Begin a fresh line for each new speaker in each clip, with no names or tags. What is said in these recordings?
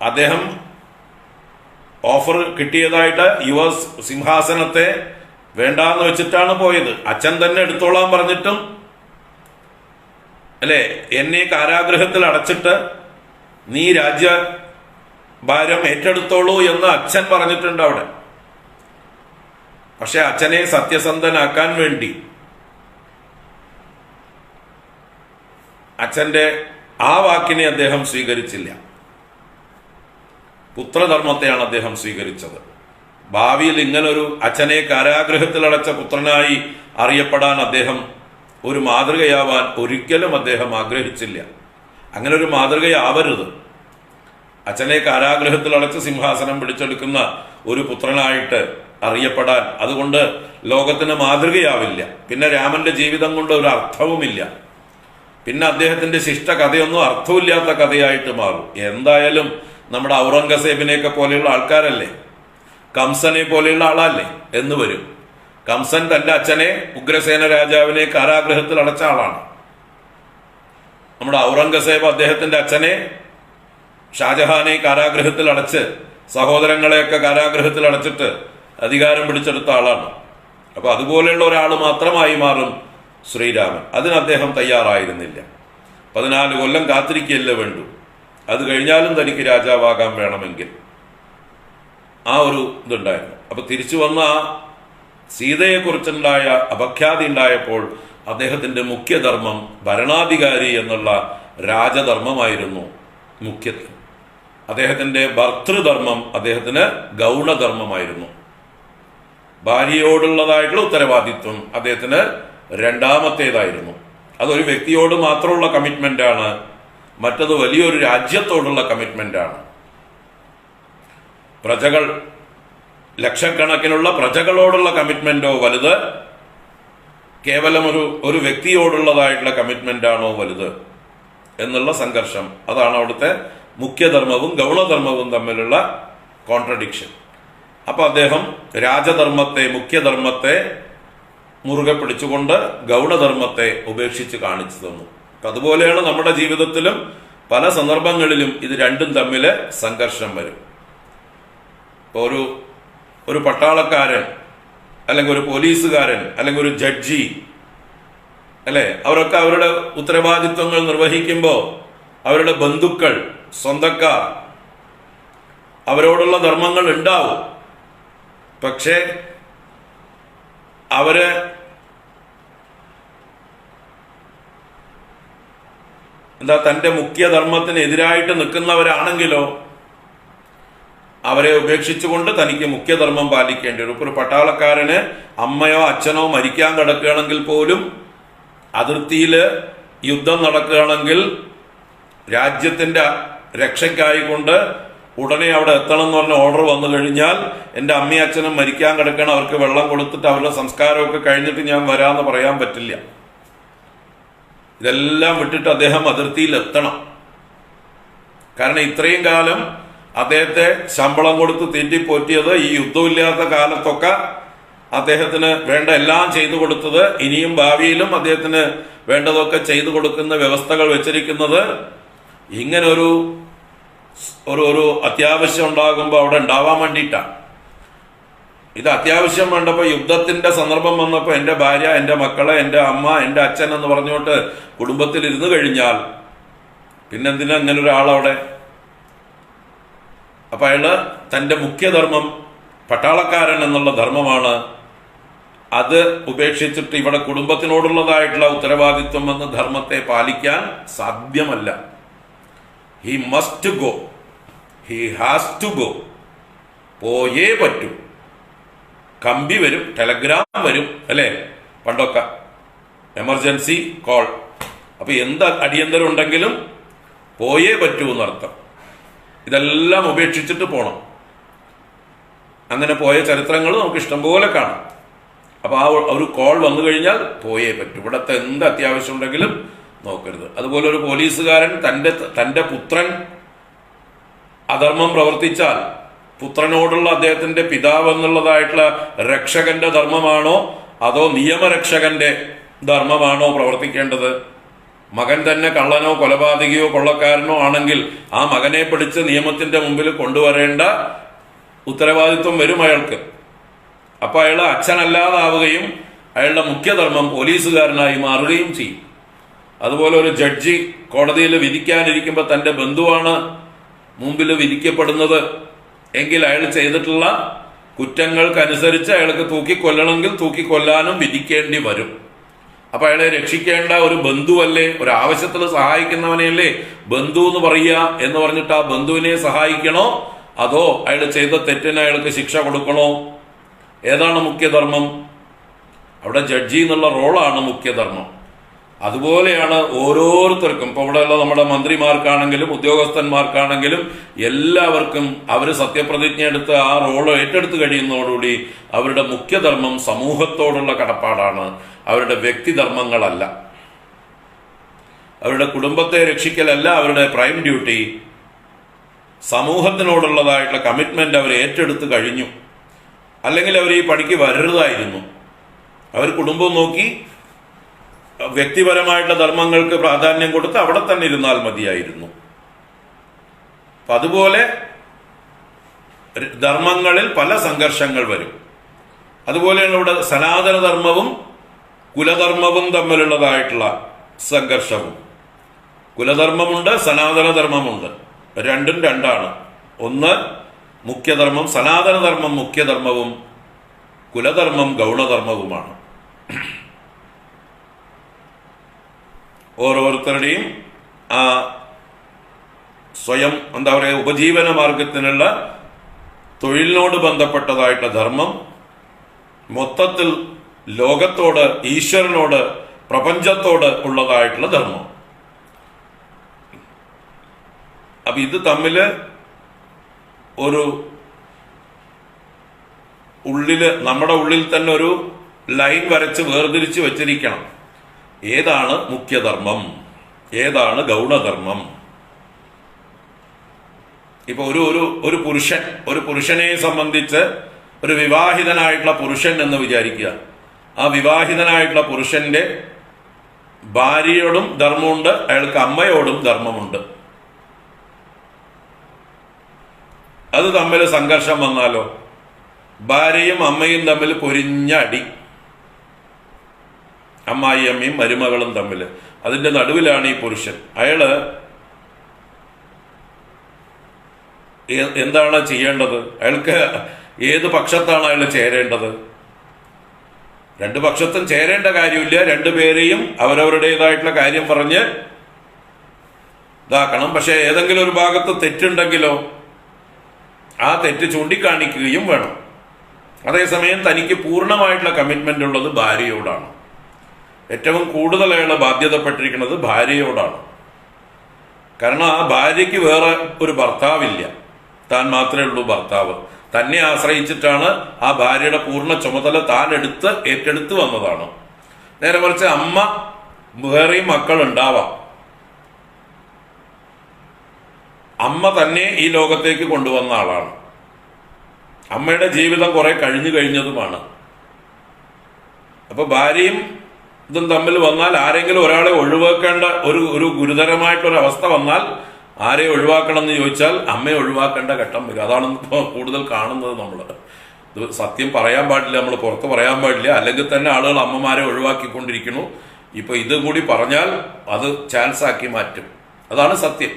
അദ്ദേഹം ഓഫർ കിട്ടിയതായിട്ട് യുവ സിംഹാസനത്തെ വേണ്ടാന്ന് വെച്ചിട്ടാണ് പോയത്. അച്ഛൻ തന്നെ എടുത്തോളാൻ പറഞ്ഞിട്ടും അല്ലേ എന്നെ കാരാഗ്രഹത്തിൽ അടച്ചിട്ട് നീ രാജ്യ ഭാരം ഏറ്റെടുത്തോളൂ എന്ന് അച്ഛൻ പറഞ്ഞിട്ടുണ്ട് അവിടെ. പക്ഷെ അച്ഛനെ സത്യസന്ധനാക്കാൻ വേണ്ടി അച്ഛന്റെ ആ വാക്കിനെ അദ്ദേഹം സ്വീകരിച്ചില്ല. പുത്രധർമ്മത്തെയാണ് അദ്ദേഹം സ്വീകരിച്ചത്. ഭാവിയിൽ ഇങ്ങനൊരു അച്ഛനെ കാരാഗ്രഹത്തിൽ അടച്ച പുത്രനായി അറിയപ്പെടാൻ അദ്ദേഹം ഒരു മാതൃകയാവാൻ ഒരിക്കലും അദ്ദേഹം ആഗ്രഹിച്ചില്ല. അങ്ങനെ ഒരു മാതൃകയാവരുത്. അച്ഛനെ കാരാഗ്രഹത്തിൽ അടച്ച് സിംഹാസനം പിടിച്ചെടുക്കുന്ന ഒരു പുത്രനായിട്ട് അറിയപ്പെടാൻ അതുകൊണ്ട് ലോകത്തിന് മാതൃകയാവില്ല. പിന്നെ രാമന്റെ ജീവിതം കൊണ്ട് ഒരു അർത്ഥവുമില്ല. പിന്നെ അദ്ദേഹത്തിന്റെ ശിഷ്ട കഥയൊന്നും അർത്ഥമില്ലാത്ത കഥയായിട്ട് മാറും. എന്തായാലും നമ്മുടെ ഔറംഗസേബിനെയൊക്കെ പോലെയുള്ള ആൾക്കാരല്ലേ? കംസനെ പോലെയുള്ള ആളല്ലേ? എന്ന് വരും. കംസൻ തന്റെ അച്ഛനെ ഉഗ്രസേന രാജാവിനെ കാരാഗ്രഹത്തിൽ അടച്ച ആളാണ്. നമ്മുടെ ഔറംഗസേബ് അദ്ദേഹത്തിന്റെ അച്ഛനെ ഷാജഹാനെ കാരാഗ്രഹത്തിൽ അടച്ച് സഹോദരങ്ങളെയൊക്കെ കാരാഗ്രഹത്തിൽ അടച്ചിട്ട് അധികാരം പിടിച്ചെടുത്ത ആളാണ്. അപ്പൊ അതുപോലെയുള്ള ഒരാൾ മാത്രമായി മാറും ശ്രീരാമൻ. അതിന് അദ്ദേഹം തയ്യാറായിരുന്നില്ല. പതിനാല് കൊല്ലം കാത്തിരിക്കുകയല്ലേ വേണ്ടു. അത് കഴിഞ്ഞാലും തനിക്ക് രാജാവാകാൻ വേണമെങ്കിൽ. ആ ഒരു ഇതുണ്ടായിരുന്നു. അപ്പൊ തിരിച്ചു വന്ന ആ സീതയെക്കുറിച്ചുണ്ടായ അപഖ്യാതി ഉണ്ടായപ്പോൾ അദ്ദേഹത്തിന്റെ മുഖ്യധർമ്മം ഭരണാധികാരി എന്നുള്ള രാജധർമ്മമായിരുന്നു മുഖ്യ അദ്ദേഹത്തിന്റെ ഭർത്തൃധർമ്മം അദ്ദേഹത്തിന് ഗൗണധർമ്മമായിരുന്നു. ഭാര്യയോടുള്ളതായിട്ടുള്ള ഉത്തരവാദിത്വം അദ്ദേഹത്തിന് രണ്ടാമത്തേതായിരുന്നു. അതൊരു വ്യക്തിയോട് മാത്രമുള്ള കമ്മിറ്റ്മെന്റ് ആണ് മറ്റത് വലിയൊരു രാജ്യത്തോടുള്ള കമ്മിറ്റ്മെന്റ് ആണ്. പ്രജകൾ ലക്ഷക്കണക്കിനുള്ള പ്രജകളോടുള്ള കമ്മിറ്റ്മെന്റോ വലുത്? കേവലം ഒരു ഒരു വ്യക്തിയോടുള്ളതായിട്ടുള്ള കമ്മിറ്റ്മെന്റ് ആണോ വലുത്? എന്നുള്ള സംഘർഷം. അതാണ് അവിടുത്തെ മുഖ്യധർമ്മവും ഗൗണധർമ്മവും തമ്മിലുള്ള കോൺട്രഡിക്ഷൻ അപ്പൊ അദ്ദേഹം രാജധർമ്മത്തെ മുഖ്യധർമ്മത്തെ മുറുകെ പിടിച്ചുകൊണ്ട് ഗൗണധർമ്മത്തെ ഉപേക്ഷിച്ച് കാണിച്ചു തന്നു. അതുപോലെയാണ് നമ്മുടെ ജീവിതത്തിലും പല സന്ദർഭങ്ങളിലും ഇത് രണ്ടും തമ്മിൽ സംഘർഷം വരും. ഇപ്പൊ ഒരു ഒരു പട്ടാളക്കാരൻ അല്ലെങ്കിൽ ഒരു പോലീസുകാരൻ അല്ലെങ്കിൽ ഒരു ജഡ്ജി അല്ലെ? അവരൊക്കെ അവരുടെ ഉത്തരവാദിത്വങ്ങൾ നിർവഹിക്കുമ്പോൾ അവരുടെ ബന്ധുക്കൾ സ്വന്തക്കാർ അവരോടുള്ള ധർമ്മങ്ങൾ ഉണ്ടാവും. പക്ഷേ അവർ എന്താ തന്റെ മുഖ്യധർമ്മത്തിന് എതിരായിട്ട് നിൽക്കുന്നവരാണെങ്കിലോ അവരെ ഉപേക്ഷിച്ചുകൊണ്ട് തനിക്ക് മുഖ്യധർമ്മം പാലിക്കേണ്ടി വരും. ഒരു പട്ടാളക്കാരന് അമ്മയോ അച്ഛനോ മരിക്കാൻ കിടക്കുകയാണെങ്കിൽ പോലും അതിർത്തിയിൽ യുദ്ധം നടക്കുകയാണെങ്കിൽ രാജ്യത്തിന്റെ രക്ഷയ്ക്കായിക്കൊണ്ട് ഉടനെ അവിടെ എത്തണം എന്ന് പറഞ്ഞ ഓർഡർ വന്നു കഴിഞ്ഞാൽ എന്റെ അമ്മയും അച്ഛനും മരിക്കാൻ കിടക്കണം അവർക്ക് വെള്ളം കൊടുത്തിട്ട് അവരുടെ സംസ്കാരമൊക്കെ കഴിഞ്ഞിട്ട് ഞാൻ വരാമെന്ന് പറയാൻ പറ്റില്ല. ഇതെല്ലാം വിട്ടിട്ട് അദ്ദേഹം അതിർത്തിയിൽ എത്തണം കാരണം ഇത്രയും കാലം അദ്ദേഹത്തെ ശമ്പളം കൊടുത്ത് തീറ്റിപ്പോറ്റിയത് ഈ യുദ്ധമില്ലാത്ത കാലത്തൊക്കെ അദ്ദേഹത്തിന് വേണ്ട എല്ലാം ചെയ്തു കൊടുത്തത് ഇനിയും ഭാവിയിലും അദ്ദേഹത്തിന് വേണ്ടതൊക്കെ ചെയ്തു കൊടുക്കുന്ന വ്യവസ്ഥകൾ വെച്ചിരിക്കുന്നത് ഇങ്ങനൊരു ഒരു ഒരു അത്യാവശ്യം ഉണ്ടാകുമ്പോൾ അവിടെ ഉണ്ടാവാൻ വേണ്ടിയിട്ടാണ്. ഇത് അത്യാവശ്യം വേണ്ടപ്പോൾ യുദ്ധത്തിന്റെ സന്ദർഭം വന്നപ്പോൾ എന്റെ ഭാര്യ എന്റെ മക്കളെ എന്റെ അമ്മ എന്റെ അച്ഛൻ എന്ന് പറഞ്ഞുകൊണ്ട് കുടുംബത്തിൽ ഇരുന്നു കഴിഞ്ഞാൽ പിന്നെന്തിനാ അങ്ങനെ ഒരാളവിടെ അപ്പൊ അയാൾ തന്റെ മുഖ്യധർമ്മം പട്ടാളക്കാരൻ എന്നുള്ള ധർമ്മമാണ്. അത് ഉപേക്ഷിച്ചിട്ട് ഇവിടെ കുടുംബത്തിനോടുള്ളതായിട്ടുള്ള ഉത്തരവാദിത്വം എന്ന ധർമ്മത്തെ പാലിക്കാൻ സാധ്യമല്ല. He must go he has to go പോയേ പറ്റൂ. കമ്പി വരും ടെലഗ്രാം വരും അല്ലേ? പണ്ടൊക്കെ. Emergency call. അപ്പൊ എന്ത് അടിയന്തരം ഉണ്ടെങ്കിലും പോയേ പറ്റൂ എന്നർത്ഥം. ഇതെല്ലാം ഉപേക്ഷിച്ചിട്ട് പോണം. അങ്ങനെ പോയ ചരിത്രങ്ങൾ നമുക്ക് ഇഷ്ടംപോലെ കാണാം. അപ്പൊ ആ ഒരു കോൾ വന്നു കഴിഞ്ഞാൽ പോയേ പറ്റൂ. ഇവിടത്തെ എന്ത് അത്യാവശ്യം ഉണ്ടെങ്കിലും നോക്കരുത്. അതുപോലെ ഒരു പോലീസുകാരൻ തന്റെ തന്റെ പുത്രൻ അധർമ്മം പ്രവർത്തിച്ചാൽ പുത്രനോടുള്ള അദ്ദേഹത്തിന്റെ പിതാവ് എന്നുള്ളതായിട്ടുള്ള രക്ഷകന്റെ ധർമ്മമാണോ? അതോ നിയമരക്ഷകന്റെ ധർമ്മമാണോ പ്രവർത്തിക്കേണ്ടത്? മകൻ തന്നെ കള്ളനോ കൊലപാതകയോ കൊള്ളക്കാരനോ ആണെങ്കിൽ ആ മകനെ പിടിച്ച് നിയമത്തിന്റെ മുമ്പിൽ കൊണ്ടുവരേണ്ട ഉത്തരവാദിത്വം വരും അയാൾക്ക്. അപ്പൊ അയാൾ അച്ഛനല്ലാതാവുകയും അയാളുടെ മുഖ്യധർമ്മം പോലീസുകാരനായി മാറുകയും ചെയ്യും. അതുപോലെ ഒരു ജഡ്ജി കോടതിയിൽ വിധിക്കാനിരിക്കുമ്പോൾ തന്റെ ബന്ധുവാണ് മുമ്പിൽ വിധിക്കപ്പെടുന്നത്. എങ്കിൽ അയാൾ ചെയ്തിട്ടുള്ള കുറ്റങ്ങൾക്കനുസരിച്ച് അയാൾക്ക് തൂക്കിക്കൊല്ലണമെങ്കിൽ തൂക്കിക്കൊല്ലാനും വിധിക്കേണ്ടി വരും. അപ്പൊ അയാളെ രക്ഷിക്കേണ്ട ഒരു ബന്ധുവല്ലേ? ഒരു ആവശ്യത്തിൽ സഹായിക്കുന്നവനെയല്ലേ? ബന്ധു എന്ന് പറയുക എന്ന് പറഞ്ഞിട്ട് ആ ബന്ധുവിനെ സഹായിക്കണോ? അതോ അയാൾ ചെയ്ത തെറ്റിന് അയാൾക്ക് ശിക്ഷ കൊടുക്കണോ? ഏതാണ് മുഖ്യധർമ്മം? അവിടെ ജഡ്ജി എന്നുള്ള റോളാണ് മുഖ്യധർമ്മം. അതുപോലെയാണ് ഓരോരുത്തർക്കും. ഇപ്പൊ ഇവിടെയുള്ള നമ്മുടെ മന്ത്രിമാർക്കാണെങ്കിലും ഉദ്യോഗസ്ഥന്മാർക്കാണെങ്കിലും എല്ലാവർക്കും അവർ സത്യപ്രതിജ്ഞ എടുത്ത് ആ റോൾ ഏറ്റെടുത്ത് കഴിയുന്നതോടുകൂടി അവരുടെ മുഖ്യധർമ്മം സമൂഹത്തോടുള്ള കടപ്പാടാണ്. അവരുടെ വ്യക്തിധർമ്മങ്ങളല്ല. അവരുടെ കുടുംബത്തെ രക്ഷിക്കലല്ല അവരുടെ പ്രൈം ഡ്യൂട്ടി. സമൂഹത്തിനോടുള്ളതായിട്ടുള്ള കമ്മിറ്റ്മെന്റ് അവർ ഏറ്റെടുത്ത് കഴിഞ്ഞു. അല്ലെങ്കിൽ അവർ ഈ പണിക്ക് വരരുതായിരുന്നു. അവർ കുടുംബം നോക്കി വ്യക്തിപരമായിട്ടുള്ള ധർമ്മങ്ങൾക്ക് പ്രാധാന്യം കൊടുത്ത് അവിടെ തന്നെ ഇരുന്നാൽ മതിയായിരുന്നു. അപ്പൊ അതുപോലെ ധർമ്മങ്ങളിൽ പല സംഘർഷങ്ങൾ വരും. അതുപോലെയാണ് ഇവിടെ സനാതനധർമ്മവും കുലധർമ്മവും തമ്മിലുള്ളതായിട്ടുള്ള സംഘർഷവും. കുലധർമ്മമുണ്ട് സനാതനധർമ്മമുണ്ട്. രണ്ടും രണ്ടാണ്. ഒന്ന് മുഖ്യധർമ്മം സനാതനധർമ്മം മുഖ്യധർമ്മവും കുലധർമ്മം ഗൗണധർമ്മവുമാണ്. ഓരോരുത്തരുടെയും ആ സ്വയം എന്താ പറയുക ഉപജീവന മാർഗത്തിനുള്ള തൊഴിലിനോട് ബന്ധപ്പെട്ടതായിട്ട് ധർമ്മം മൊത്തത്തിൽ ലോകത്തോട് ഈശ്വരനോട് പ്രപഞ്ചത്തോട് ഉള്ളതായിട്ടുള്ള ധർമ്മം. അപ്പൊ ഇത് തമ്മിൽ ഒരു ഉള്ളിൽ നമ്മുടെ ഉള്ളിൽ തന്നെ ഒരു ലൈൻ വരച്ച് വേർതിരിച്ച് വെച്ചിരിക്കണം. ഏതാണ് മുഖ്യധർമ്മം? ഏതാണ് ഗൗണധർമ്മം? ഇപ്പൊ ഒരു ഒരു ഒരു പുരുഷൻ ഒരു പുരുഷനെ സംബന്ധിച്ച് ഒരു വിവാഹിതനായിട്ടുള്ള പുരുഷൻ എന്ന് വിചാരിക്കുക. ആ വിവാഹിതനായിട്ടുള്ള പുരുഷന്റെ ഭാര്യയോടും ധർമ്മമുണ്ട് അയാൾക്ക് അമ്മയോടും ധർമ്മമുണ്ട്. അത് തമ്മിൽ സംഘർഷം വന്നാലോ? ഭാര്യയും അമ്മയും തമ്മിൽ പൊരിഞ്ഞ അടി. അമ്മായി അമ്മയും മരുമകളും തമ്മിൽ. അതിന്റെ നടുവിലാണ് ഈ പുരുഷൻ. അയാൾ എന്താണ് ചെയ്യേണ്ടത്? അയാൾക്ക് ഏത് പക്ഷത്താണ് അയാൾ ചേരേണ്ടത്? രണ്ടു പക്ഷത്തും ചേരേണ്ട കാര്യമില്ല. രണ്ടുപേരെയും അവരവരുടേതായിട്ടുള്ള കാര്യം പറഞ്ഞ് ഇതാക്കണം. പക്ഷേ ഏതെങ്കിലും ഒരു ഭാഗത്ത് തെറ്റുണ്ടെങ്കിലോ ആ തെറ്റ് ചൂണ്ടിക്കാണിക്കുകയും വേണം. അതേസമയം തനിക്ക് പൂർണമായിട്ടുള്ള കമ്മിറ്റ്മെന്റ് ഉള്ളത് ഭാര്യയോടാണ്. ഏറ്റവും കൂടുതൽ അയാൾ ബാധ്യതപ്പെട്ടിരിക്കുന്നത് ഭാര്യയോടാണ്. കാരണം ആ ഭാര്യയ്ക്ക് വേറെ ഒരു ഭർത്താവില്ല. താൻ മാത്രമേ ഉള്ളൂ ഭർത്താവ്. തന്നെ ആശ്രയിച്ചിട്ടാണ് ആ ഭാര്യയുടെ പൂർണ ചുമതല താൻ എടുത്ത് ഏറ്റെടുത്ത് വന്നതാണ്. നേരെ മറിച്ച് അമ്മ വേറെയും മക്കൾ ഉണ്ടാവാം അമ്മ തന്നെ ഈ ലോകത്തേക്ക് കൊണ്ടുവന്ന ആളാണ്. അമ്മയുടെ ജീവിതം കുറെ കഴിഞ്ഞു കഴിഞ്ഞതുമാണ്. അപ്പൊ ഭാര്യയും ഇതും തമ്മിൽ വന്നാൽ ആരെങ്കിലും ഒരാളെ ഒഴിവാക്കേണ്ട ഒരു ഒരു ഗുരുതരമായിട്ടൊരു അവസ്ഥ വന്നാൽ ആരെ ഒഴിവാക്കണം എന്ന് ചോദിച്ചാൽ അമ്മയെ ഒഴിവാക്കേണ്ട ഘട്ടം വരും. അതാണ് ഇപ്പോൾ കൂടുതൽ കാണുന്നത് നമ്മൾ ഇത് സത്യം പറയാൻ പാടില്ല നമ്മൾ പുറത്ത് പറയാൻ പാടില്ല. അല്ലെങ്കിൽ തന്നെ ആളുകൾ അമ്മമാരെ ഒഴിവാക്കിക്കൊണ്ടിരിക്കുന്നു. ഇപ്പൊ ഇത് കൂടി പറഞ്ഞാൽ അത് ചാൻസ് ആക്കി മാറ്റും. അതാണ് സത്യം.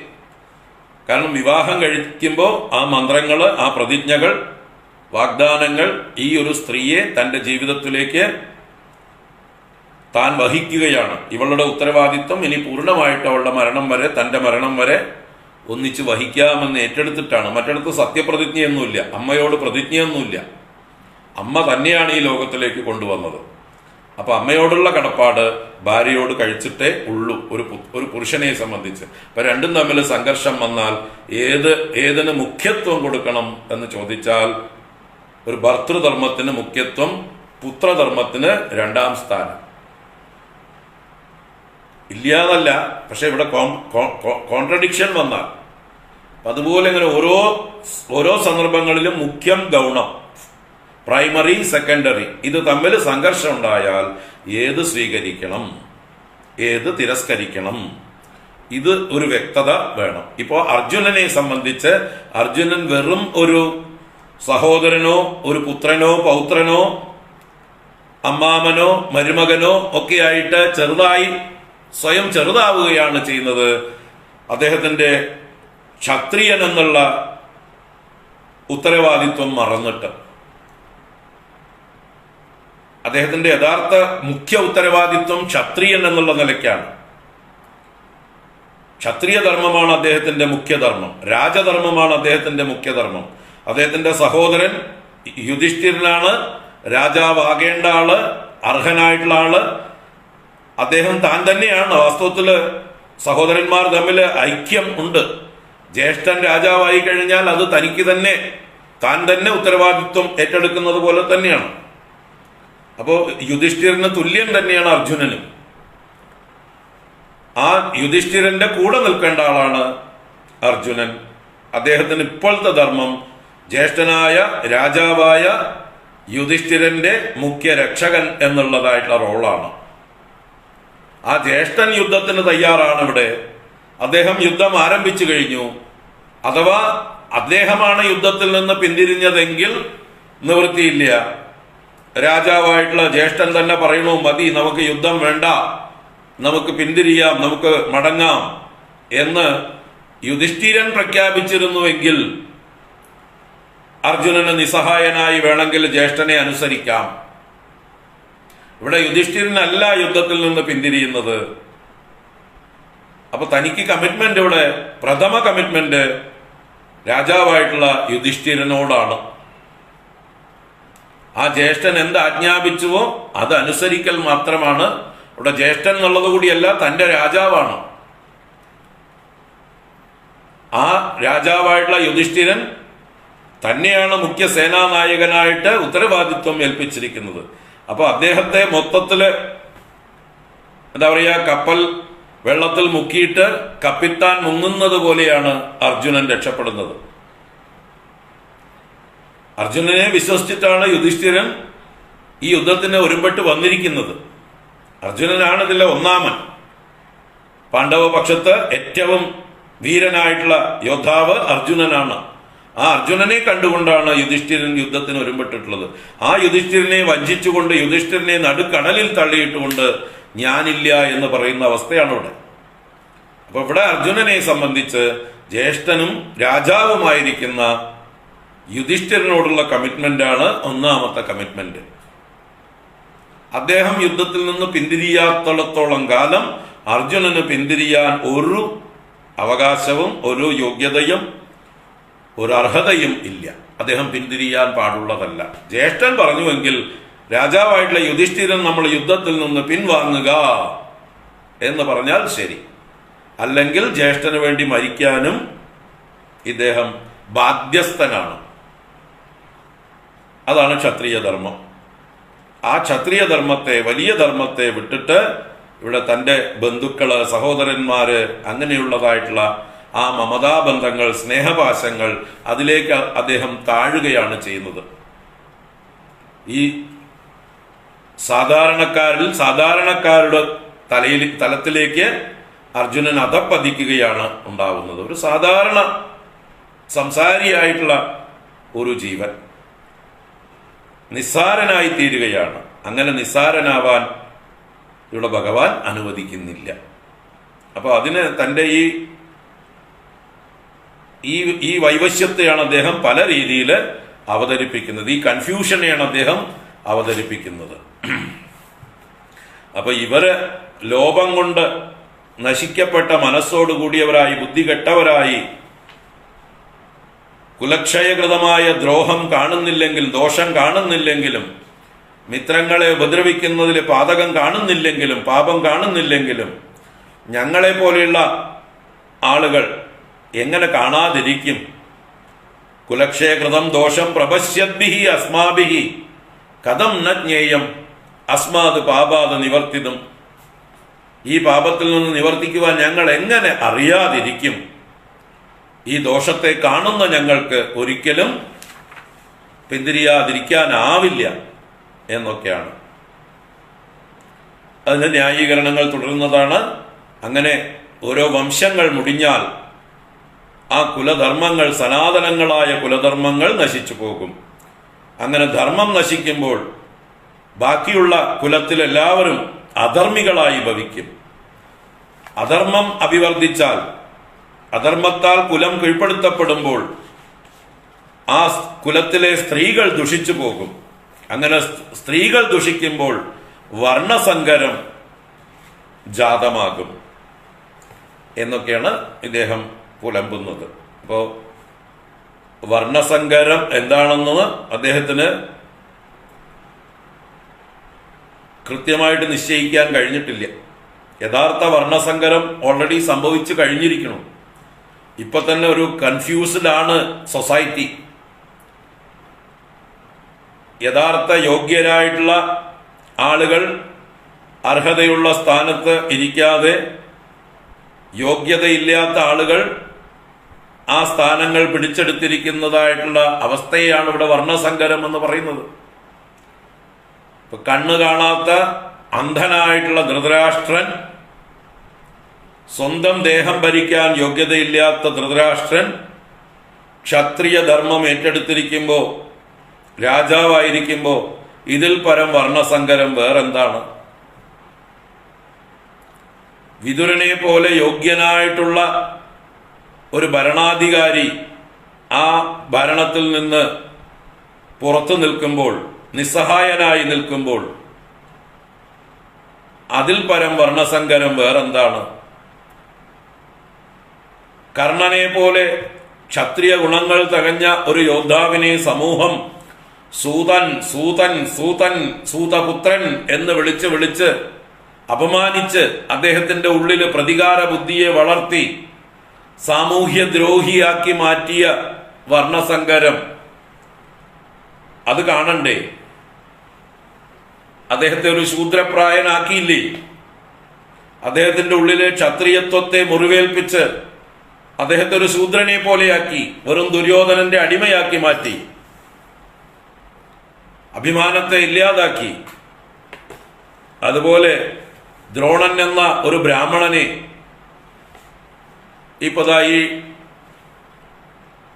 കാരണം വിവാഹം കഴിക്കുമ്പോൾ ആ മന്ത്രങ്ങൾ ആ പ്രതിജ്ഞകൾ വാഗ്ദാനങ്ങൾ ഈ ഒരു സ്ത്രീയെ തന്റെ ജീവിതത്തിലേക്ക് താൻ വഹിക്കുകയാണ്. ഇവളുടെ ഉത്തരവാദിത്വം ഇനി പൂർണമായിട്ട് അവളുടെ മരണം വരെ തന്റെ മരണം വരെ ഒന്നിച്ച് വഹിക്കാമെന്ന് ഏറ്റെടുത്തിട്ടാണ്. മറ്റിടത്ത് സത്യപ്രതിജ്ഞയൊന്നുമില്ല. അമ്മയോട് പ്രതിജ്ഞയൊന്നുമില്ല. അമ്മ തന്നെയാണ് ഈ ലോകത്തിലേക്ക് കൊണ്ടുവന്നത്. അപ്പൊ അമ്മയോടുള്ള കടപ്പാട് ഭാര്യയോട് കഴിച്ചിട്ടേ ഉള്ളൂ ഒരു ഒരു പുരുഷനെ സംബന്ധിച്ച്. അപ്പൊ രണ്ടും തമ്മിൽ സംഘർഷം വന്നാൽ ഏത് ഏതിന് മുഖ്യത്വം കൊടുക്കണം എന്ന് ചോദിച്ചാൽ ഒരു ഭർത്തൃധർമ്മത്തിന് മുഖ്യത്വം പുത്രധർമ്മത്തിന് രണ്ടാം സ്ഥാനം. ഇല്ലാന്നല്ല പക്ഷെ ഇവിടെ കോൺട്രഡിക്ഷൻ വന്നാൽ. അതുപോലെ ഇങ്ങനെ ഓരോ ഓരോ സന്ദർഭങ്ങളിലും മുഖ്യം ഗൗണം. Primary secondary. ഇത് തമ്മിൽ സംഘർഷം ഉണ്ടായാൽ ഏത് സ്വീകരിക്കണം? ഏത് തിരസ്കരിക്കണം? ഇത് ഒരു വ്യക്തത വേണം. ഇപ്പോൾ അർജുനനെ സംബന്ധിച്ച് അർജുനൻ വെറും ഒരു സഹോദരനോ ഒരു പുത്രനോ പൗത്രനോ അമ്മാമനോ മരുമകനോ ഒക്കെയായിട്ട് ചെറുതായി സ്വയം ചെറുതാവുകയാണ് ചെയ്യുന്നത്. അദ്ദേഹത്തിന്റെ ക്ഷത്രിയൻ എന്നുള്ള ഉത്തരവാദിത്വം മറന്നിട്ട്. അദ്ദേഹത്തിന്റെ യഥാർത്ഥ മുഖ്യ ഉത്തരവാദിത്വം ക്ഷത്രിയൻ എന്നുള്ള നിലയ്ക്കാണ്. ക്ഷത്രിയ ധർമ്മമാണ് അദ്ദേഹത്തിന്റെ മുഖ്യധർമ്മം. രാജധർമ്മമാണ് അദ്ദേഹത്തിന്റെ മുഖ്യധർമ്മം. അദ്ദേഹത്തിന്റെ സഹോദരൻ യുധിഷ്ഠിരനാണ് രാജാവാകേണ്ട ആൾ അർഹനായിട്ടുള്ള ആൾ അദ്ദേഹം താൻ തന്നെയാണ് വാസ്തവത്തിൽ സഹോദരന്മാർ തമ്മിൽ ഐക്യം ഉണ്ട്. ജ്യേഷ്ഠൻ രാജാവായി കഴിഞ്ഞാൽ അത് തനിക്ക് തന്നെ താൻ തന്നെ ഉത്തരവാദിത്വം ഏറ്റെടുക്കുന്നത് പോലെ തന്നെയാണ്. അപ്പോ യുധിഷ്ഠിരന് തുല്യം തന്നെയാണ് അർജുനനും. ആ യുധിഷ്ഠിരന്റെ കൂടെ നിൽക്കേണ്ട ആളാണ് അർജുനൻ. അദ്ദേഹത്തിന് ഇപ്പോഴത്തെ ധർമ്മം ജ്യേഷ്ഠനായ രാജാവായ യുധിഷ്ഠിരന്റെ മുഖ്യ രക്ഷകൻ എന്നുള്ളതായിട്ടുള്ള റോളാണ്. ആ ജ്യേഷ്ഠൻ യുദ്ധത്തിന് തയ്യാറാണ് ഇവിടെ അദ്ദേഹം യുദ്ധം ആരംഭിച്ചു കഴിഞ്ഞു. അഥവാ അദ്ദേഹമാണ് യുദ്ധത്തിൽ നിന്ന് പിന്തിരിഞ്ഞതെങ്കിൽ നിവൃത്തിയില്ല. രാജാവായിട്ടുള്ള ജ്യേഷ്ഠൻ തന്നെ പറയണു മതി നമുക്ക് യുദ്ധം വേണ്ട. നമുക്ക് പിന്തിരിയാം നമുക്ക് മടങ്ങാം. എന്ന് യുധിഷ്ഠിരൻ പ്രഖ്യാപിച്ചിരുന്നുവെങ്കിൽ അർജുനന് നിസ്സഹായനായി വേണമെങ്കിൽ ജ്യേഷ്ഠനെ അനുസരിക്കാം. ഇവിടെ യുധിഷ്ഠിരനല്ല യുദ്ധത്തിൽ നിന്ന് പിന്തിരിയുന്നത്. അപ്പൊ തനിക്ക് കമ്മിറ്റ്മെന്റ് ഇവിടെ പ്രഥമ കമ്മിറ്റ്മെന്റ് രാജാവായിട്ടുള്ള യുധിഷ്ഠിരനോടാണ്. ആ ജ്യേഷ്ഠൻ എന്ത് ആജ്ഞാപിച്ചുവോ അതനുസരിക്കൽ മാത്രമാണ്. ഇവിടെ ജ്യേഷ്ഠൻ എന്നുള്ളത് കൂടിയല്ല തന്റെ രാജാവാണ്. ആ രാജാവായിട്ടുള്ള യുധിഷ്ഠിരൻ തന്നെയാണ് മുഖ്യ സേനാനായകനായിട്ട് ഉത്തരവാദിത്വം ഏൽപ്പിച്ചിരിക്കുന്നത്. അപ്പൊ അദ്ദേഹത്തെ മൊത്തത്തിൽ എന്താ പറയാ കപ്പൽ വെള്ളത്തിൽ മുക്കിയിട്ട് കപ്പിത്താൻ മുങ്ങുന്നത് പോലെയാണ് അർജുനൻ രക്ഷപ്പെടുന്നത്. അർജുനനെ വിശ്വസിച്ചിട്ടാണ് യുധിഷ്ഠിരൻ ഈ യുദ്ധത്തിന് ഒരുമ്പെട്ട് വന്നിരിക്കുന്നത്. അർജുനനാണ് ഇതിലെ ഒന്നാമൻ. പാണ്ഡവ പക്ഷത്ത് ഏറ്റവും വീരനായിട്ടുള്ള യോദ്ധാവ് അർജുനനാണ്. ആ അർജുനനെ കണ്ടുകൊണ്ടാണ് യുധിഷ്ഠിരൻ യുദ്ധത്തിന് ഒരുമ്പെട്ടിട്ടുള്ളത്. ആ യുധിഷ്ഠിരനെ വഞ്ചിച്ചുകൊണ്ട് യുധിഷ്ഠിരനെ നടുക്കടലിൽ തള്ളിയിട്ടുകൊണ്ട് ഞാനില്ല എന്ന് പറയുന്ന അവസ്ഥയാണ് ഇവിടെ. അപ്പൊ ഇവിടെ അർജുനനെ സംബന്ധിച്ച് ജ്യേഷ്ഠനും രാജാവുമായിരിക്കുന്ന യുധിഷ്ഠിരനോടുള്ള കമ്മിറ്റ്മെന്റ് ആണ് ഒന്നാമത്തെ കമ്മിറ്റ്മെന്റ്. അദ്ദേഹം യുദ്ധത്തിൽ നിന്ന് പിന്തിരിയാത്തോളത്തോളം കാലം അർജുനന് പിന്തിരിയാൻ ഒരു അവകാശവും ഒരു യോഗ്യതയും ഒരു അർഹതയും ഇല്ല. അദ്ദേഹം പിന്തിരിയാൻ പാടുള്ളതല്ല. ജ്യേഷ്ഠൻ പറഞ്ഞുവെങ്കിൽ രാജാവായിട്ടുള്ള യുധിഷ്ഠിരൻ നമ്മൾ യുദ്ധത്തിൽ നിന്ന് പിൻവാങ്ങുക എന്ന് പറഞ്ഞാൽ ശരി. അല്ലെങ്കിൽ ജ്യേഷ്ഠന് വേണ്ടി മരിക്കാനും ഇദ്ദേഹം ബാധ്യസ്ഥനാണ്. അതാണ് ക്ഷത്രിയ ധർമ്മം. ആ ക്ഷത്രിയ ധർമ്മത്തെ വലിയ ധർമ്മത്തെ വിട്ടിട്ട് ഇവിടെ തന്റെ ബന്ധുക്കൾ സഹോദരന്മാര് അങ്ങനെയുള്ളതായിട്ടുള്ള ആ മമതാബന്ധങ്ങൾ സ്നേഹപാശങ്ങൾ അതിലേക്ക് അദ്ദേഹം താഴുകയാണ് ചെയ്യുന്നത്. ഈ സാധാരണക്കാരിൽ സാധാരണക്കാരുടെ തലയിൽ തലത്തിലേക്ക് അർജുനൻ അതപ്പതിക്കുകയാണ് ഉണ്ടാവുന്നത്. ഒരു സാധാരണ സംസാരിയായിട്ടുള്ള ഒരു ജീവൻ നിസ്സാരനായി തീരുകയാണ് അങ്ങനെ നിസ്സാരനാവാൻ ഇവിടെ ഭഗവാൻ അനുവദിക്കുന്നില്ല. അപ്പോൾ അതിന് തന്റെ ഈ ഈ ഈ വൈവശ്യത്തെയാണ് അദ്ദേഹം പല രീതിയിൽ അവതരിപ്പിക്കുന്നത്. ഈ കൺഫ്യൂഷനെയാണ് അദ്ദേഹം അവതരിപ്പിക്കുന്നത്. അപ്പൊ ഇവർ ലോപം കൊണ്ട് നശിക്കപ്പെട്ട മനസ്സോടുകൂടിയവരായി ബുദ്ധി കെട്ടവരായി കുലക്ഷയകൃതമായ ദ്രോഹം കാണുന്നില്ലെങ്കിൽ ദോഷം കാണുന്നില്ലെങ്കിലും മിത്രങ്ങളെ ഉപദ്രവിക്കുന്നതിൽ പാതകം കാണുന്നില്ലെങ്കിലും പാപം കാണുന്നില്ലെങ്കിലും ഞങ്ങളെ പോലെയുള്ള ആളുകൾ എങ്ങനെ കാണാതിരിക്കും? കുലക്ഷേകൃതം ദോഷം പ്രപശ്യദ്ഭിഹി അസ്മാഭിഹി. കഥം ന ജ്ഞേയം. അസ്മാത് പാപാത് നിവർത്തിതും. ഈ പാപത്തിൽ നിന്ന് നിവർത്തിക്കുവാൻ ഞങ്ങൾ എങ്ങനെ അറിയാതിരിക്കും? ഈ ദോഷത്തെ കാണുന്ന ഞങ്ങൾക്ക് ഒരിക്കലും പിന്തിരിയാതിരിക്കാനാവില്ല എന്നൊക്കെയാണ്. അതിന് ന്യായീകരണങ്ങൾ തുടരുന്നതാണ്. അങ്ങനെ ഓരോ വംശങ്ങൾ മുടിഞ്ഞാൽ ആ കുലധർമ്മങ്ങൾ സനാതനങ്ങളായ കുലധർമ്മങ്ങൾ നശിച്ചു പോകും. അങ്ങനെ ധർമ്മം നശിക്കുമ്പോൾ ബാക്കിയുള്ള കുലത്തിലെല്ലാവരും അധർമ്മികളായി ഭവിക്കും. അധർമ്മം അഭിവർദ്ധിച്ചാൽ അധർമ്മത്താൽ കുലം കീഴ്പ്പെടുത്തപ്പെടുമ്പോൾ ആ കുലത്തിലെ സ്ത്രീകൾ ദുഷിച്ചു പോകും. അങ്ങനെ സ്ത്രീകൾ ദുഷിക്കുമ്പോൾ വർണസങ്കരം ജാതമാകും. എന്നൊക്കെയാണ് ഇദ്ദേഹം പുലമ്പുന്നത്. അപ്പോ വർണസങ്കരം എന്താണെന്ന് അദ്ദേഹത്തിന് കൃത്യമായിട്ട് നിശ്ചയിക്കാൻ കഴിഞ്ഞിട്ടില്ല. യഥാർത്ഥ വർണസങ്കരം ഓൾറെഡി സംഭവിച്ചു കഴിഞ്ഞിരിക്കണം ഇപ്പൊ തന്നെ ഒരു കൺഫ്യൂസ്ഡാണ് സൊസൈറ്റി യഥാർത്ഥ യോഗ്യരായിട്ടുള്ള ആളുകൾ അർഹതയുള്ള സ്ഥാനത്ത് ഇരിക്കാതെ യോഗ്യതയില്ലാത്ത ആളുകൾ ആ സ്ഥാനങ്ങൾ പിടിച്ചെടുത്തിരിക്കുന്നതായിട്ടുള്ള അവസ്ഥയാണ് ഇവിടെ വർണസങ്കരം എന്ന് പറയുന്നത്. ഇപ്പൊ കണ്ണ് കാണാത്ത അന്ധനായിട്ടുള്ള ധൃതരാഷ്ട്രൻ സ്വന്തം ദേഹം ഭരിക്കാൻ യോഗ്യതയില്ലാത്ത ധൃതരാഷ്ട്രൻ ക്ഷത്രിയ ധർമ്മം ഏറ്റെടുത്തിരിക്കുമ്പോൾ രാജാവായിരിക്കുമ്പോൾ ഇതിൽ പരം വർണസങ്കരം വേറെന്താണ്? വിതുരനെ പോലെ യോഗ്യനായിട്ടുള്ള ഒരു ഭരണാധികാരി ആ ഭരണത്തിൽ നിന്ന് പുറത്തു നിൽക്കുമ്പോൾ നിസ്സഹായനായി നിൽക്കുമ്പോൾ അതിൽ പരം വർണസങ്കരം വേറെന്താണ്? കർണനെ പോലെ ക്ഷത്രിയ ഗുണങ്ങൾ തകഞ്ഞ ഒരു യോദ്ധാവിനെ സമൂഹം സൂതൻ സൂതൻ സൂതൻ സൂതപുത്രൻ എന്ന് വിളിച്ച് വിളിച്ച് അപമാനിച്ച് അദ്ദേഹത്തിന്റെ ഉള്ളിൽ പ്രതികാര ബുദ്ധിയെ വളർത്തി സാമൂഹ്യ ദ്രോഹിയാക്കി മാറ്റിയ വർണസങ്കരം. അത് കാണണ്ടേ? അദ്ദേഹത്തെ ഒരു ശൂദ്രപ്രായനാക്കിയില്ലേ? അദ്ദേഹത്തിന്റെ ഉള്ളിലെ ക്ഷത്രിയത്വത്തെ മുറിവേൽപ്പിച്ച് അദ്ദേഹത്തെ ഒരു ശൂദ്രനെ പോലെയാക്കി വെറും ദുര്യോധനന്റെ അടിമയാക്കി മാറ്റി. അഭിമാനത്തെ ഇല്ലാതാക്കി. അതുപോലെ ദ്രോണൻ എന്ന ഒരു ബ്രാഹ്മണനെ ഇപ്പതാ ഈ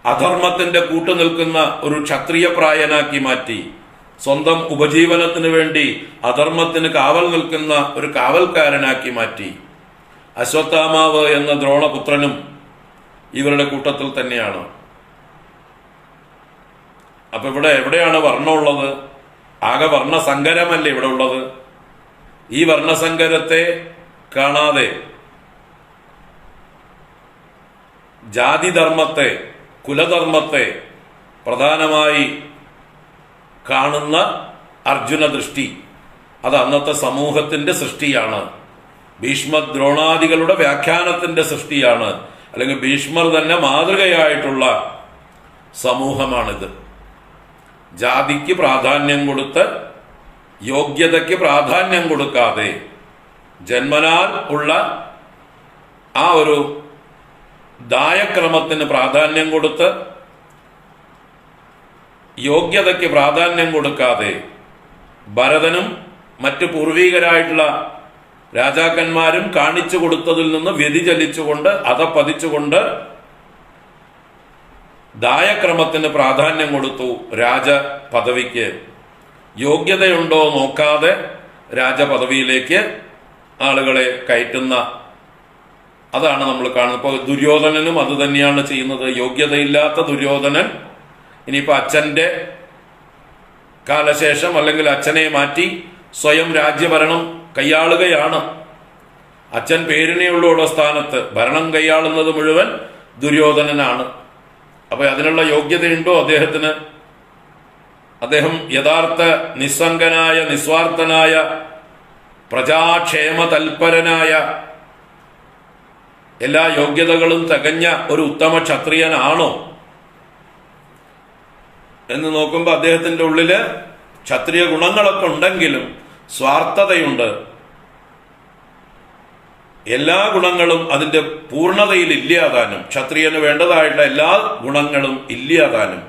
അധർമ്മത്തിന്റെ കൂട്ടുനിൽക്കുന്ന ഒരു ക്ഷത്രിയ പ്രായനാക്കി മാറ്റി സ്വന്തം ഉപജീവനത്തിന് വേണ്ടി അധർമ്മത്തിന് കാവൽ നിൽക്കുന്ന ഒരു കാവൽക്കാരനാക്കി മാറ്റി. അശ്വത്ഥാമാവ് എന്ന ദ്രോണപുത്രനും ഇവരുടെ കൂട്ടത്തിൽ തന്നെയാണ്. അപ്പൊ ഇവിടെ എവിടെയാണ് വർണമുള്ളത്? ആകെ വർണസങ്കരമല്ലേ ഇവിടെ ഉള്ളത്? ഈ വർണസങ്കരത്തെ കാണാതെ ജാതിധർമ്മത്തെ കുലധർമ്മത്തെ പ്രധാനമായി കാണുന്ന അർജുന ദൃഷ്ടി. അത് അന്നത്തെ സമൂഹത്തിന്റെ സൃഷ്ടിയാണ്. ഭീഷ്മ ദ്രോണാദികളുടെ വ്യാഖ്യാനത്തിന്റെ സൃഷ്ടിയാണ്. അല്ലെങ്കിൽ ഭീഷ്മർ തന്നെ മാതൃകയായിട്ടുള്ള സമൂഹമാണിത്. ജാതിക്ക് പ്രാധാന്യം കൊടുത്ത് യോഗ്യതയ്ക്ക് പ്രാധാന്യം കൊടുക്കാതെ ജന്മനാൽ ഉള്ള ആ ഒരു ദായക്രമത്തിന് പ്രാധാന്യം കൊടുത്ത് യോഗ്യതയ്ക്ക് പ്രാധാന്യം കൊടുക്കാതെ ഭരതനും മറ്റു പൂർവീകരായിട്ടുള്ള രാജാക്കന്മാരും കാണിച്ചു കൊടുത്തതിൽ നിന്ന് വ്യതിചലിച്ചുകൊണ്ട് അധപ്പതിച്ചുകൊണ്ട് ദായക്രമത്തിന് പ്രാധാന്യം കൊടുത്തു രാജ പദവിക്ക്. യോഗ്യതയുണ്ടോ നോക്കാതെ രാജപദവിയിലേക്ക് ആളുകളെ കയറ്റുന്ന അതാണ് നമ്മൾ കാണുന്നത്. ഇപ്പോൾ ദുര്യോധനനും അത് തന്നെയാണ് ചെയ്യുന്നത്. യോഗ്യതയില്ലാത്ത ദുര്യോധനൻ ഇനിയിപ്പോൾ അച്ഛന്റെ കാലശേഷം അല്ലെങ്കിൽ അച്ഛനെ മാറ്റി സ്വയം രാജ്യഭരണം കൈയാളുകയാണ്. അച്ഛൻ പേരിനെ ഉള്ളൂ ഇവിടെ സ്ഥാനത്ത്. ഭരണം കൈയാളുന്നത് മുഴുവൻ ദുര്യോധനനാണ്. അപ്പൊ അതിനുള്ള യോഗ്യതയുണ്ടോ അദ്ദേഹത്തിന്? അദ്ദേഹം യഥാർത്ഥ നിസ്സംഗനായ നിസ്വാർത്ഥനായ പ്രജാക്ഷേമ തൽപരനായ എല്ലാ യോഗ്യതകളും തികഞ്ഞ ഒരു ഉത്തമ ക്ഷത്രിയനാണോ? എന്ന് നോക്കുമ്പോൾ അദ്ദേഹത്തിന്റെ ഉള്ളിൽ ക്ഷത്രിയ ഗുണങ്ങളൊക്കെ ഉണ്ടെങ്കിലും സ്വാർത്ഥതയുണ്ട്. എല്ലാ ഗുണങ്ങളും അതിന്റെ പൂർണതയിൽ ഇല്ലാതാനും ക്ഷത്രിയന് വേണ്ടതായിട്ടുള്ള എല്ലാ ഗുണങ്ങളും ഇല്ലാതാനും